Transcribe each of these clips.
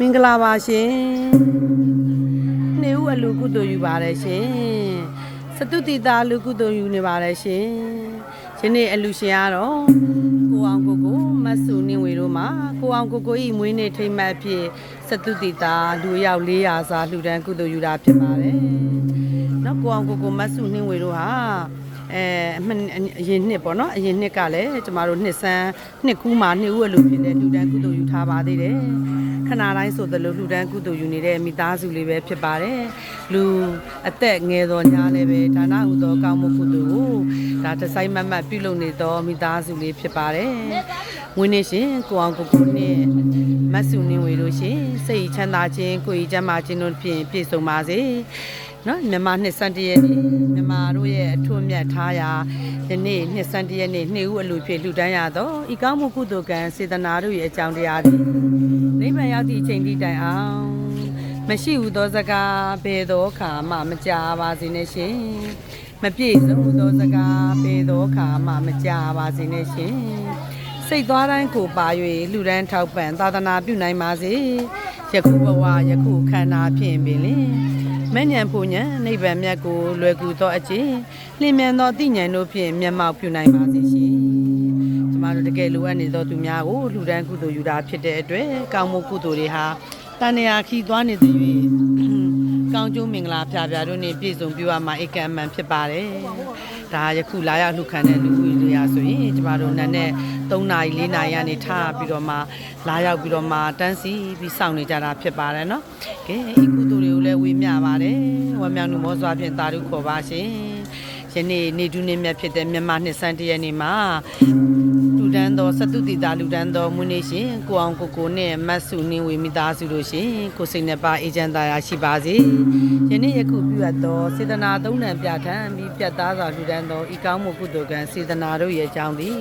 မင်္ဂလာပါရှင်နှစ်ဦးအလူကုသိုလ်ယူပါတယ်ရှင်စတုတိတာလူကုသိုလ်ယူနေပါတယ်ရှင်ယနေ့အလူရှင်ကတော့ကိုအောင်ကိုကိုမတ်စုနင်းဝေတို့မှာကိုအောင်ကိုကိုဤမွေးနေ့ထိမ့်မှတ်အဖြစ်စတုတိတာလူရောက်400စာလှူဒန်းကုသိုလ်ယူတာဖြစ်ပါတယ်နော်ကိုအောင်ကိုကိုမတ်စုနင်းဝေတို့ဟာအဲအမှန်အရင်နှစ်ပေါ့နော်အရင်နှစ်ကလည်းကျမတို့နှစ်ဆန်းနှစ်ကူးမှာနှစ်ဦးအလူဖြစ်တဲ့လှူဒန်းကုသိုလ်ယူထားပါသေးတယ် ခဏတိုင်းဆိုသလိုလှူဒန်းကုသိုလ်ယူနေတဲ့မိသားစုလေးပဲဖြစ်ပါတယ်လူအသက်ငယ်တော်ညာလည်းပဲဒါနဥသောကောင်းမှုကုသိုလ်ကိုဒါတစိုက်မတ်မတ်ပြုလုပ်နေသောမိသားစုလေးဖြစ်ပါတယ်ဝင်းနေရှင်ကိုအောင်ကိုကိုနဲ့မတ်စုနင်းဝေတို့ရှင်စိတ်ချမ်းသာခြင်းကိုယ်ကြီးကျမ်းမာခြင်းတို့ဖြင့်ပြည့်စုံပါစေနော်မြန်မာနှစ်စံတရက်နေ့မြန်မာတို့ရဲ့အထွတ်အမြတ်ထားရာယနေ့နှစ်စံတရက်နေ့နှစ်ဦးအလူဖြစ်လှူဒန်းရသောဤကောင်းမှုကုသိုလ်ကံစေတနာတို့ရဲ့အကြောင်းတရားတွေနိဗ္ဗာန် ရောက်သည့်အချိန်ထိတိုင်အောင်မရှိဟုသောစကားဘယ်သောအခါမှမကြားပါစေနဲ့ရှင်မပြည့်စုံဟုသောစကားဘယ်သောအခါမှမကြားပါစေနဲ့ရှင်စိတ်သွားတိုင်းကိုပါ၍လှူဒန်းထောက်ပံ့သာသနာပြုနိုင်ပါစေယခုဘဝယခုခန္ဓာဖြင့်ပင်လင်မဉ္ဇဉ်ဖူဉ္ဇဉ်နိဗ္ဗာန်မြတ်ကိုလွယ်ကူသောအခြင်းလင်းမြန်သောသိဉာဏ်တို့ဖြင့်မျက်မှောက်ပြုနိုင်ပါစေရှင်။ကျမ တို့တကယ်လိုအပ်နေသောသူများကိုလှူဒန်းကုသိုလ်ယူတာဖြစ်တဲ့အတွက်ကောင်းမှုကုသိုလ်တွေဟာတဏှာခီသွားနေသည်၍ကောင်းကျိုးမင်္ဂလာဖျားဖျားတို့နှင့်ပြည့်စုံပြည့်ဝမှာဧကံအမှန်ဖြစ်ပါတယ်။ဒါယခုလာရောက်လှူခံတဲ့လူဦးရေတွေဟာဆိုရင်ကျမတို့နန်းနဲ့3နာရီ4နာရီကနေထားပြီးတော့မှလာရောက်ပြီးတော့မှတန်းစီပြီးစောင့်နေကြတာဖြစ်ပါတယ်နော်။ကဲဤကုသိုလ်တွေကိုလည်းဝေမျှပါတယ်။ဝမ်းမြောက်မှုမောစွာဖြင့်တာရုခေါ်ပါရှင်။ယနေ့နေဒုနေမြတ်ဖြစ်တဲ့မြန်မာနှစ်ဆန်းတရက်နေ့မှာလူ ဒန်းသောစတုတိတာလူဒန်းသောမွေးနေ့ရှင်ကိုအောင်ကိုကိုနဲ့မတ်စုနင်းဝေမိသားစုတို့ရှင်ကိုစိတ်နှပါအေဂျင့်သားရရှိပါစေယနေ့ယခုပြုအပ်သောစေတနာသုံးဏပြဋ္ဌာန်းပြီးပြတ်သားစွာလူဒန်းသောဤကောင်းမှုကုသိုလ်ကံစေတနာတို့ရဲ့အကြောင်းသည်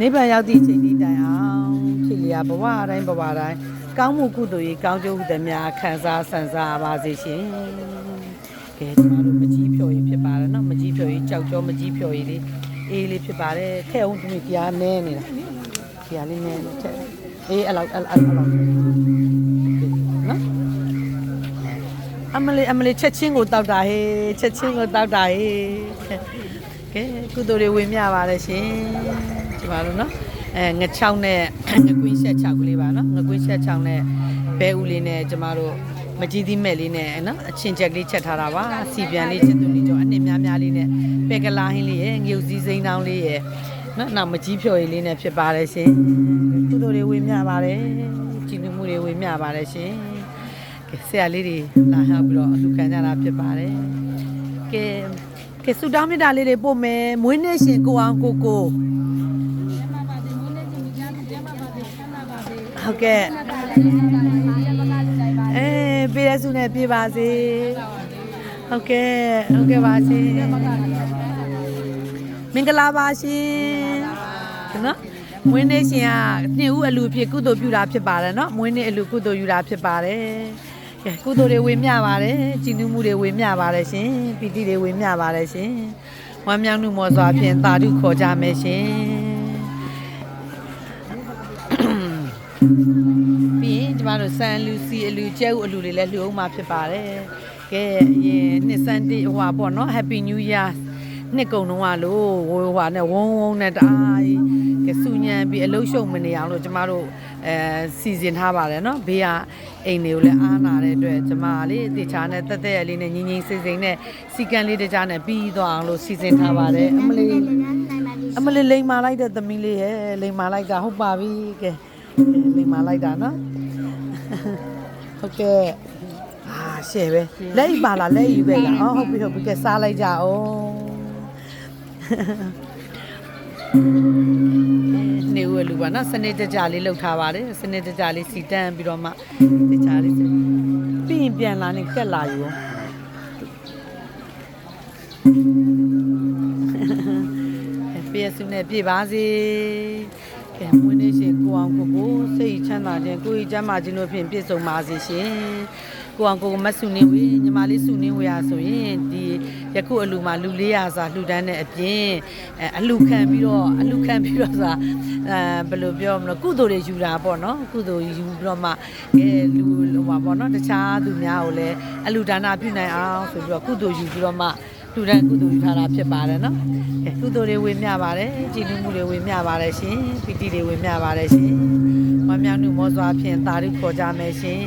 နိဗ္ဗာန်ရောက်သည့်ချိန်ဒီတိုင်အောင်ဖြစ်လျာဘဝတိုင်းဘဝတိုင်းကောင်းမှုကုသိုလ်ရေးကောင်းကျိုးဟုသည်များခံစားဆန်စားပါစေရှင်ကဲကျမတို့မကြီးဖြော်ရေးဖြစ်ပါတယ်နော်မကြီးဖြော်ရေးကြောက်ကြောမကြီးဖြော်ရေးလေး အေးလေးဖြစ်ပါတယ်ထဲအောင်သူမြားနဲနေတာပြားလေးနဲနေထဲအေးအဲ့လောက်အဲ့လောက်အဲ့လောက်နော်အမလေးအမလေးချက်ချင်းကိုတောက်တာဟေးချက်ချင်းကိုတောက်တာဟေးကဲကုသိုလ်တွေဝင်မြပါတယ်ရှင်ဒီပါလို့နော်အဲငချောင်းနဲ့ငကွင်းဆက်ချောက်ကလေးပါနော်ငကွင်းဆက်ချောင်းနဲ့ဘဲဦးလေးနဲ့ကျမတို့မကြီးသီးမဲ့လေးနဲ့နော်အချင်းချက်ကလေးချက်ထားတာပါစီပြန်လေးချက်သူလေးကြောအနှစ်များများလေးနဲ့ ပဲကလာဟင်းလေးရဲ့ငရုတ်စည်းစိမ်းတောင်းလေးရဲ့နော်နောက်မကြီးဖြော်ရည်လေးနဲ့ဖြစ်ပါတယ်ရှင်ကုသိုလ်တွေဝင်မြပါတယ်ကြည်နူးမှုတွေဝင်မြပါတယ်ရှင်ကဲဆရာလေးတွေလာဟောက်ပြီးတော့အလှခံကြတာဖြစ်ပါတယ်ကဲကဲဆူတောင်းမြတ်တာလေးတွေပို့မယ်မွေးနေ့ရှင်ကိုအောင်ကိုကိုဟုတ်ကဲ့အဲပေးရစုနဲ့ပြေးပါစေဟုတ်ကဲ့ဟုတ်ကဲ့ပါရှင် မင်္ဂလာပါရှင်နော်မွေးနေ့ရှင်ကနှစ်ဦးအလူဖြစ်ကုသိုလ်ပြုတာဖြစ်ပါတယ်နော်မွေးနေ့အလူကုသိုလ်ယူတာဖြစ်ပါတယ်ကဲကုသိုလ်တွေဝေမျှပါတယ်ကြည်နူးမှုတွေဝေမျှပါတယ်ရှင်ပီတိတွေဝေမျှပါတယ်ရှင်ဝမ်းမြောက်မှုမောစွာဖြင့်သာဓုခေါ်ကြမယ်ရှင်ပြီးရင်ကျမတို့စံလူစီအလူကျဲဥအလူတွေလည်းလှူအောင်မှာဖြစ်ပါတယ်ကဲအရင်နှစ်စံတိဟိုပါပေါ့နော် Happy New Year နှစ်ကုံတော့ကလို့ဝိုးဟွာနဲ့ဝုန်းဝုန်းနဲ့တအားကြီးကဲစူညံပြီးအလုရှုံမနေအောင်လို့ကျမတို့အဲစီစဉ်ထားပါတယ်နော်ဘေးကအိမ်တွေကိုလည်းအားနာတဲ့အတွက်ကျမလေးတေချာနဲ့တက်တက်ရလေးနဲ့ငင်းငင်းစိမ့်စိမ့်နဲ့စီကံလေးတကြားနဲ့ပြီးသွားအောင်လို့စီစဉ်ထားပါတယ်အမလေးအမလေးလိန်မာလိုက်တဲ့သမီးလေးရဲ့လိန်မာလိုက်တာဟုတ်ပါပြီကဲလိန်မာလိုက်တာနော်ဟုတ်ကဲ့အာရှယ်ပဲလက်ဤပါလားလက်ဤပဲလားအော်ဟုတ်ပြီဟုတ်ပြီကဲစားလိုက်ကြအောင် နေဦးလူပါနော်စနေတကြလေးလှုပ်ထားပါတယ်စနေတကြလေးစီတန်းပြီးတော့မှတကြလေးစီပြီးရင်ပြန်လာနေကက်လာယူပြည့်စုံနဲ့ပြည့်ပါစေကဲမွေးနေ့ရှင်ကိုအောင်ကိုကိုစိတ်ချမ်းသာခြင်းကိုယ်ကြီးကျမ်းမာခြင်းတို့ဖြင့်ပြည့်စုံပါစေရှင်ကိုအောင်ကိုကိုမဆုနေဝေညီမလေးဆုနေဝေရဆိုရင်ဒီ ယယခုအလူမှာလူ400စာလှူဒန်းတဲ့အပြင်အဲအလူခံပြီးတော့အလူခံပြီးတော့ဆိုတာအဲဘယ်လိုပြောမလဲကုသိုလ်တွေယူတာပေါ့နော်ကုသိုလ်ယူပြီးတော့မှအဲလူဟိုပါပေါ့နော်တခြားသူများကိုလည်းအလူဒါနပြုနိုင်အောင်ဆိုပြီးတော့ကုသိုလ်ယူပြီးတော့မှလူဒန်းကုသိုလ်ယူထားတာဖြစ်ပါတယ်နော်ကဲကုသိုလ်တွေဝေမျှပါတယ်ကြည်လူမှုတွေဝေမျှပါတယ်ရှင်ပီတိတွေဝေမျှပါတယ်ရှင်ဝမ်းမြောက်မှုမောစွာဖြင့်တာရုခေါ်ကြမယ်ရှင်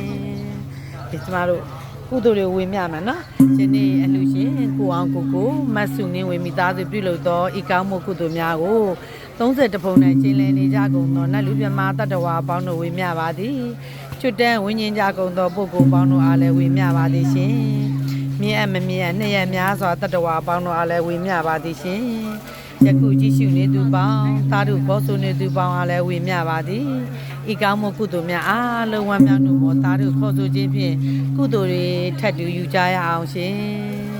ဒီကျမတို့ကုသိုလ်တွေဝေမျှမယ်နော်ဒီနေ့အလူရှင် ကိုအောင်ကိုကိုမတ်စုနင်းဝေမိသားစုပြုလုပ်သောဤကောင်းမှုကုသိုလ်များကို30တပုံနဲ့ကျင်းလည်နေကြကုန်သောနတ်လူမြမတတ္တဝါအပေါင်းတို့ဝေမျှပါသည်ချွတ်တန်းဝိညာဉ်ကြကုန်သောပုဂ္ဂိုလ်ပေါင်းတို့အားလည်းဝေမျှပါသည်ရှင်မြင်အပ်မမြင်အပ်နှစ်ရက်များစွာတတ္တဝါအပေါင်းတို့အားလည်းဝေမျှပါသည်ရှင်ယခုကြည့်ရှုနေသူပေါင်းသာဓုဘောဆုနေသူပေါင်းအားလည်းဝေမျှပါသည်ဤကောင်းမှုကုသိုလ်များအားလုံးဝမ်းမြောက်မှုမောသာဓုခေါ်ဆိုခြင်းဖြင့်ကုသိုလ်တွေထပ်တူယူကြရအောင်ရှင်ဤ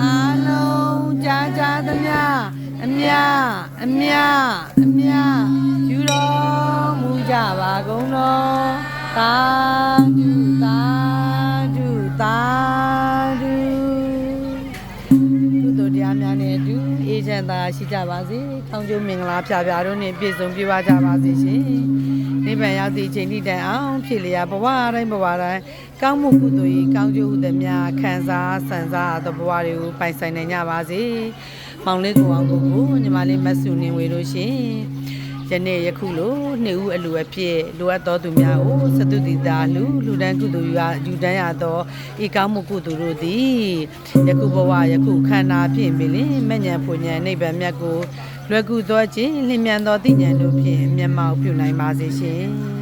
အာလုံးကြာကြာသမျှအမြအမြအမြယူတော်မူကြပါကုန်တော်သာဓုသာဓုသာဓုကုသိုလ်တရားများနဲ့အတူအေးချမ်းသာရှိကြပါစေ။ကောင်းကျိုးမင်္ဂလာဖြာဖြာတို့နဲ့ပြည့်စုံပြည့်ဝကြပါစေရှင်။ နိဗ္ဗာန်ရောက်သည့်အချိန်ထိတိုင်အောင်ဖြစ်လျာဘဝတိုင်းဘဝတိုင်းကောင်းမှုကုသိုလ်ဤကောင်းကျိုးဥဒ္ဓမြခံစားဆန်စားသောဘဝတွေကိုပိုင်ဆိုင်နိုင်ကြပါစေ။မောင်လေးကိုအောင်ကိုကိုညီမလေးမတ်စုနေဝေလို့ရှင်။ယနေ့ယခုလိုနှစ်ဦးအလူအဖြစ်လိုအပ်တော်သူများကိုစတုတိတာလူလူတန်းကုသိုလ်ယူယူတန်းရသောဤကောင်းမှုကုသိုလ်တို့သည်ယခုဘဝယခုခန္ဓာဖြင့်ပင်လင်မဉ္ဇဉ်ဖွဉ္ဇဉ်နိဗ္ဗာန်မြတ်ကို လွယ်ကူသောခြင်းလင်းမြန်သောသိဉာဏ်တို့ဖြင့်မျက်မှောက်ပြုနိုင်ပါစေရှင်။